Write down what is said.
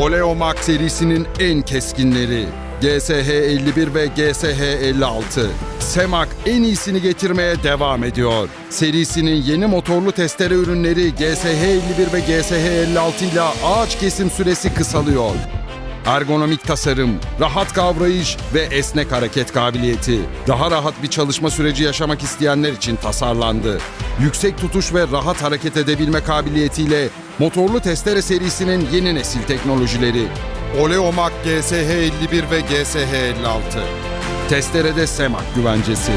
Oleomak serisinin en keskinleri. GSH 51 ve GSH 56. Semak en iyisini getirmeye devam ediyor. Serisinin yeni motorlu testere ürünleri GSH 51 ve GSH 56 ile ağaç kesim süresi kısalıyor. Ergonomik tasarım, rahat kavrayış ve esnek hareket kabiliyeti. Daha rahat bir çalışma süreci yaşamak isteyenler için tasarlandı. Yüksek tutuş ve rahat hareket edebilme kabiliyetiyle motorlu testere serisinin yeni nesil teknolojileri. Oleomak GSH 51 ve GSH 56. Testerede Semak güvencesi.